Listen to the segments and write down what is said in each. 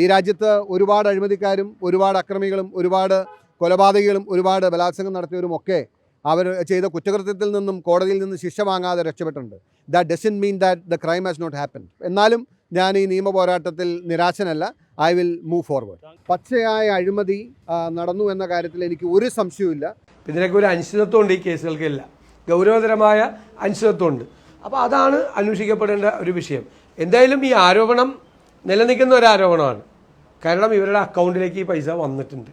ഈ രാജ്യത്ത് ഒരുപാട് അഴിമതിക്കാരും ഒരുപാട് അക്രമികളും ഒരുപാട് കൊലപാതകികളും ഒരുപാട് ബലാത്സംഗം നടത്തിയവരും ഒക്കെ അവർ ചെയ്ത കുറ്റകൃത്യത്തിൽ നിന്നും കോടതിയിൽ നിന്ന് ശിക്ഷ വാങ്ങാതെ രക്ഷപ്പെട്ടിട്ടുണ്ട്. That doesn't mean that the crime has not happen എന്നാലും ഞാൻ ഈ നിയമ പോരാട്ടത്തിൽ നിരാശനല്ല. ഐ വിൽ മൂവ് ഫോർവേഡ് പച്ചയായ അഴിമതി നടന്നു എന്ന കാര്യത്തിൽ എനിക്ക് ഒരു സംശയവുമില്ല. ഇതിനൊക്കെ ഒരു അനിശ്ചിതത്വമുണ്ട് ഈ കേസുകൾക്കില്ല. ഗൗരവതരമായ അനിശ്ചിതത്വമുണ്ട്. അപ്പോൾ അതാണ് അന്വേഷിക്കപ്പെടേണ്ട ഒരു വിഷയം. എന്തായാലും ഈ ആരോപണം നിലനിൽക്കുന്ന ഒരു ആരോപണമാണ്. കാരണം ഇവരുടെ അക്കൗണ്ടിലേക്ക് ഈ പൈസ വന്നിട്ടുണ്ട്.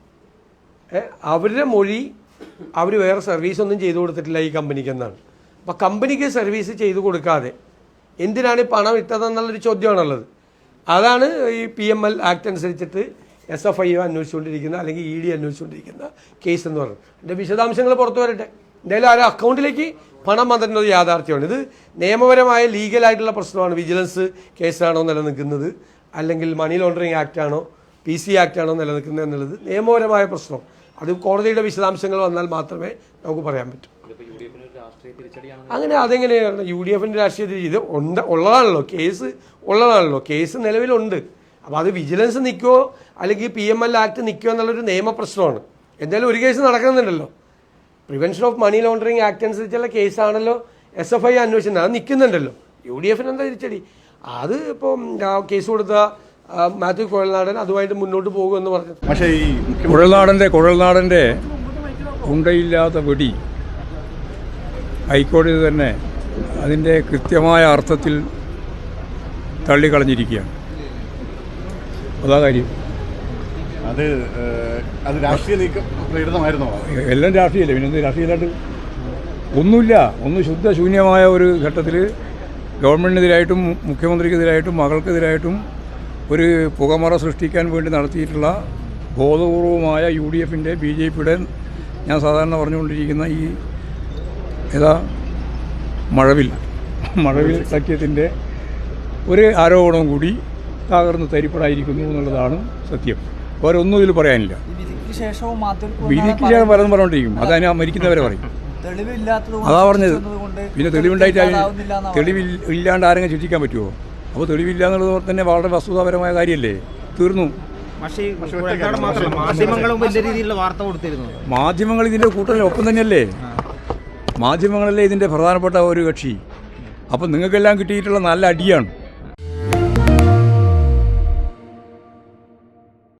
അവരുടെ മൊഴി അവർ വേറെ സർവീസ് ഒന്നും ചെയ്തു കൊടുത്തിട്ടില്ല ഈ കമ്പനിക്ക് എന്നാണ് അപ്പോൾ കമ്പനിക്ക് സർവീസ് ചെയ്തു കൊടുക്കാതെ എന്തിനാണ് ഈ പണം ഇട്ടതെന്നുള്ളൊരു ചോദ്യമാണുള്ളത്. അതാണ് ഈ പി എം എൽ ആക്ട് അനുസരിച്ചിട്ട് എസ് എഫ് ഐ അന്വേഷിച്ചുകൊണ്ടിരിക്കുന്ന അല്ലെങ്കിൽ ഇ ഡി അന്വേഷിച്ചുകൊണ്ടിരിക്കുന്ന കേസ് എന്ന് പറയുന്നത്. എന്റെ വിശദാംശങ്ങൾ പുറത്തു വരട്ടെ. എന്തായാലും ആ അക്കൗണ്ടിലേക്ക് പണം വന്നിട്ടുള്ളത് യാഥാർത്ഥ്യമാണ്. ഇത് നിയമപരമായ ലീഗലായിട്ടുള്ള പ്രശ്നമാണ്. വിജിലൻസ് കേസാണോ നിലനിൽക്കുന്നത്? അല്ലെങ്കിൽ മണി ലോണ്ടറിങ് ആക്ട് ആണോ പി സി ആക്ട് ആണോ നിലനിൽക്കുന്നത് എന്നുള്ളത് നിയമപരമായ പ്രശ്നം. അത് കോടതിയുടെ വിശദാംശങ്ങൾ വന്നാൽ മാത്രമേ നമുക്ക് പറയാൻ പറ്റൂ. അങ്ങനെ അതെങ്ങനെയാണ്? യു ഡി എഫിന്റെ രാഷ്ട്രീയ തിരിച്ച് ഇത് ഉണ്ട് ഉള്ളതാണല്ലോ കേസ് ഉള്ളതാണല്ലോ കേസ് നിലവിലുണ്ട്. അപ്പോൾ അത് വിജിലൻസ് നിൽക്കുമോ അല്ലെങ്കിൽ പി എം എൽ ആക്ട് നിൽക്കുമോ എന്നുള്ളൊരു നിയമപ്രശ്നമാണ് എന്തായാലും ഒരു case നടക്കുന്നുണ്ടല്ലോ. Prevention of money laundering act അനുസരിച്ചുള്ള കേസാണല്ലോ എസ് എഫ് ഐ അന്വേഷിക്കുന്നത് അത് നിൽക്കുന്നുണ്ടല്ലോ യു ഡി എഫിന് എന്താ തിരിച്ചടി? അത് ഇപ്പം കേസ് കൊടുത്ത മാത്യു കുഴൽനാടൻ അതുമായിട്ട് മുന്നോട്ട് പോകുമെന്ന് പറഞ്ഞു. പക്ഷേ ഈ കുഴൽനാടന്റെ കുഴൽനാടന്റെ ഉണ്ടയില്ലാത്ത വെടി ഹൈക്കോടതി തന്നെ അതിന്റെ കൃത്യമായ അർത്ഥത്തിൽ തള്ളിക്കളഞ്ഞിരിക്കുകയാണ്. അതാ കാര്യം. അത് അത് രാഷ്ട്രീയ നീക്കം പ്രേരിതമായിരുന്നോ? എല്ലാം രാഷ്ട്രീയമല്ലേ പിന്നെ രാഷ്ട്രീയമായിട്ട് ഒന്നുമില്ല. ഒന്ന് ശുദ്ധശൂന്യമായ ഒരു ഘട്ടത്തിൽ ഗവൺമെന്റിനെതിരായിട്ടും മുഖ്യമന്ത്രിക്കെതിരായിട്ടും മകൾക്കെതിരായിട്ടും ഒരു പുകമറ സൃഷ്ടിക്കാൻ വേണ്ടി നടത്തിയിട്ടുള്ള ബോധപൂർവമായ യു ഡി എഫിന്റെ ബി ജെ പിയുടെ ഞാൻ സാധാരണ പറഞ്ഞുകൊണ്ടിരിക്കുന്ന ഈ ഏതാ മഴവിൽ മഴവിൽ സഖ്യത്തിന്റെ ഒരു ആരോപണം കൂടി തകർന്ന് തരിപ്പടായിരിക്കുന്നു എന്നുള്ളതാണ് സത്യം. വേറെ ഒന്നും ഇതിൽ പറയാനില്ല. വിധിക്ക് ശേഷം പലതും പറഞ്ഞുകൊണ്ടിരിക്കും. അതാണ് മരിക്കുന്നവരെ പറയും. അതാ പറഞ്ഞത്. പിന്നെ തെളിവുണ്ടായിട്ട് തെളിവില്ലാണ്ട് ആരെങ്കിലും ശിക്ഷിക്കാൻ പറ്റുമോ അപ്പോൾ തെളിവില്ല എന്നുള്ളത് തന്നെ വളരെ വസ്തുതാപരമായ കാര്യമല്ലേ തീർന്നു. മാധ്യമങ്ങൾ ഇതിന്റെ കൂട്ടത്തിൽ ഒപ്പം തന്നെയല്ലേ? മാധ്യമങ്ങളല്ലേ ഇതിന്റെ പ്രധാനപ്പെട്ട ഒരു കക്ഷി? അപ്പം നിങ്ങൾക്കെല്ലാം കിട്ടിയിട്ടുള്ള നല്ല അടിയാണ്.